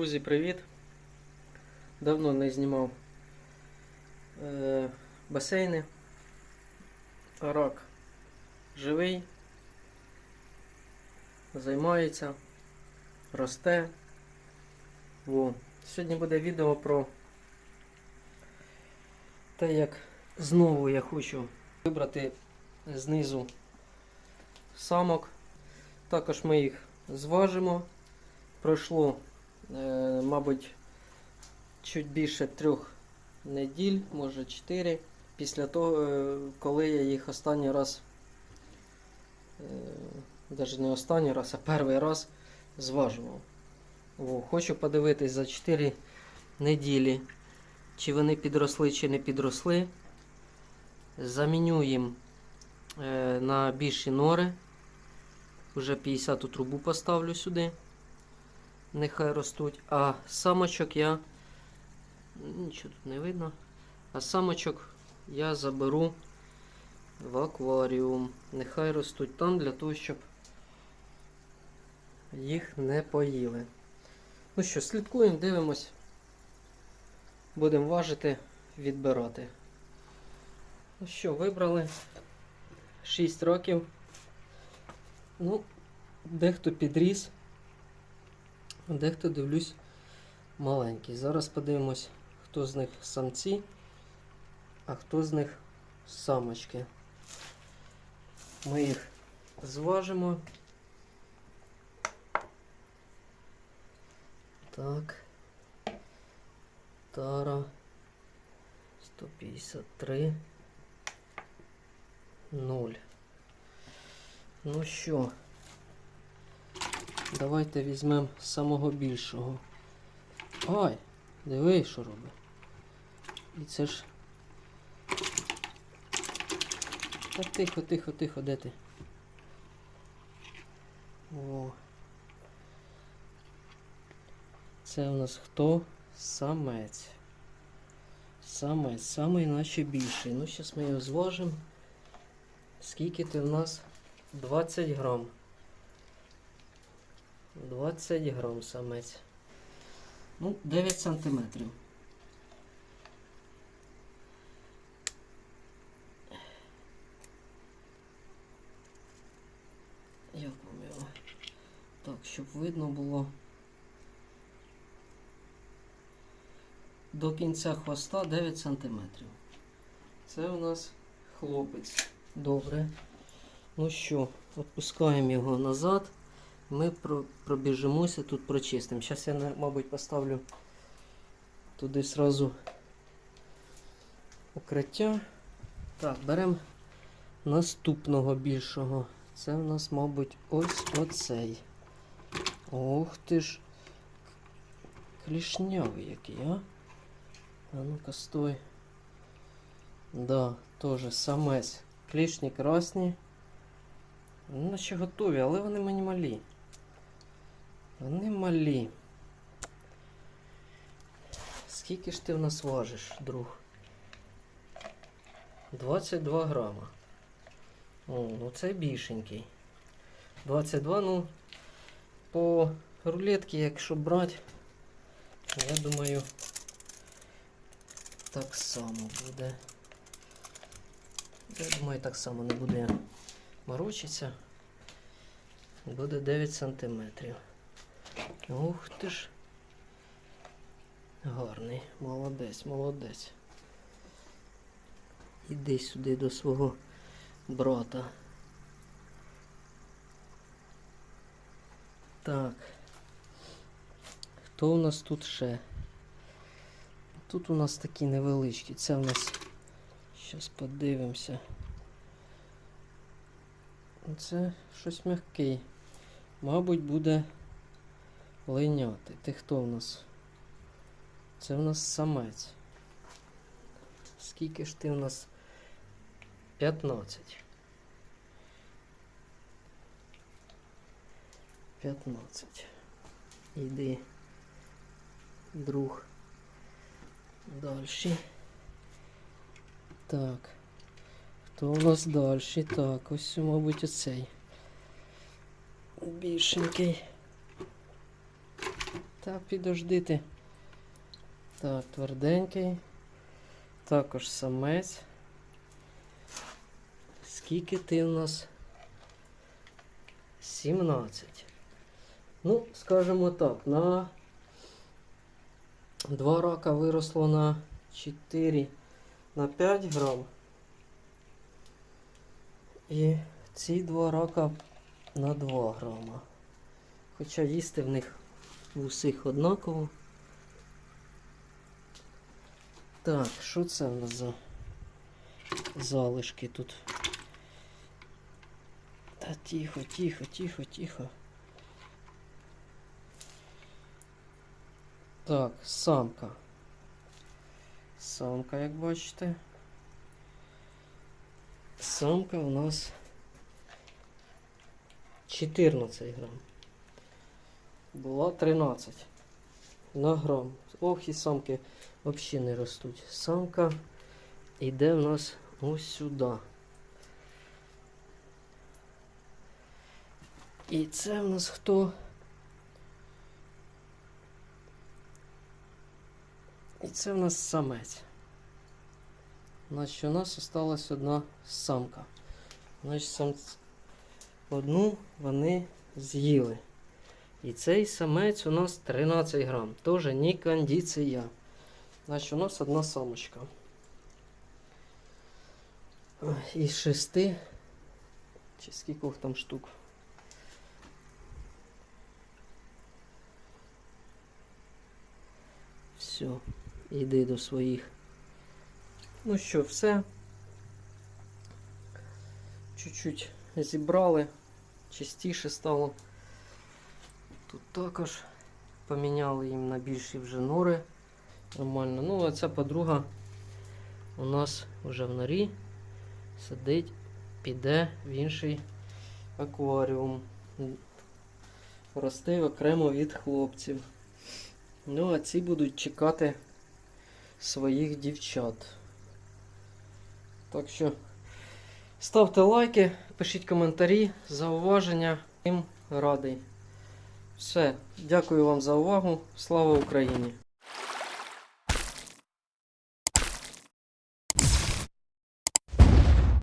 Друзі, привіт! Давно не знімав е, басейни. Рак живий, займається, росте. Во. Сьогодні буде відео про те, як знову я хочу вибрати знизу самок. Також ми їх зважимо. Пройшло, мабуть, чуть більше трьох неділь, може чотири, після того, е, коли я їх останній раз, навіть не останній раз, а перший раз зважував. О, хочу подивитись за 4 неділі, чи вони підросли, чи не підросли. Заміню їм е, на більші нори. Уже 50 трубу поставлю сюди. Нехай ростуть. А самочок я. Нічого тут не видно. А самочок я заберу в акваріум. Нехай ростуть там для того, щоб їх не поїли. Ну що, слідкуємо, дивимось. Будемо важити, відбирати. Ну що, вибрали 6 років. Ну, дехто підріс, дехто дивлюсь маленький. Зараз подивимось, хто з них самці, а хто з них самочки. Ми їх зважимо. Так. Тара 153 0. Ну що, давайте візьмемо самого більшого. Ай, диви, що робить. І це ж. Та тихо, тихо, тихо, де ти? О. Це у нас хто? Самець. Самець, самий наче більший. Ну, зараз ми його зважимо. Скільки ти в нас? 20 грам. 20 грам самець. Ну, 9 сантиметрів. Як вам його? Так, щоб видно було. До кінця хвоста 9 сантиметрів. Це у нас хлопець. Добре. Ну що, відпускаємо його назад. Ми про- пробіжимося тут прочистимо. Зараз я, мабуть, поставлю туди сразу укриття. Так, беремо наступного більшого. Це у нас, мабуть, ось оцей. Ох ти ж. Клішнявий який, а? А ну-ка стой. Да, теж самець. Клішні красні. Ну, наче готові, але вони мені малі. Вони малі. Скільки ж ти в нас важиш, друг? 22 грама. О, ну це більшенький. 22, ну, по рулетці, якщо брати, я думаю, так само буде. Я думаю, так само не буде морочиться. Буде 9 сантиметрів. Ух ти ж. Гарний, молодець, молодець. Іди сюди до свого брата. Так. Хто у нас тут ще? Тут у нас такі невеличкі. Це у нас. Зараз подивимося. Це щось м'який. Мабуть, буде линяти. Ти хто у нас? Це у нас самець. Скільки ж ти у нас? 15. 15. Іди, друг. Дальше. Так. Хто у нас далі? Так, ось, мабуть, оцей. Більшенький. Та підожди ти. Так, тверденький. Також самець. Скільки ти у нас? 17. Ну, скажімо так, на два рака виросло на 4 на 5 грам. І ці два рака на 2 грама. Хоча їсти в них у всіх однаково. Так, що це в нас за залишки тут? Та тихо, тихо, тихо, тихо. Так, самка. Самка, як бачите. Самка у нас 14 грам. Була 13 на грам. Ох, і самки взагалі не ростуть. Самка йде в нас ось сюди. І це в нас хто? І це в нас самець. Значить, у нас осталась одна самка. Значить, самць... одну вони з'їли. І цей самець у нас 13 грам. Тоже не кондиція. Значить, у нас одна самочка. Із шести. Чи скільки там штук? Все, йди до своїх. Ну що, все. Чуть-чуть зібрали, чистіше стало. Тут також поміняли їм на більші вже нори. Нормально. Ну, а ця подруга у нас вже в норі сидить, піде в інший акваріум. Росте окремо від хлопців. Ну, а ці будуть чекати своїх дівчат. Так що ставте лайки, пишіть коментарі, зауваження. Їм радий. Все, дякую вам за увагу. Слава Україні!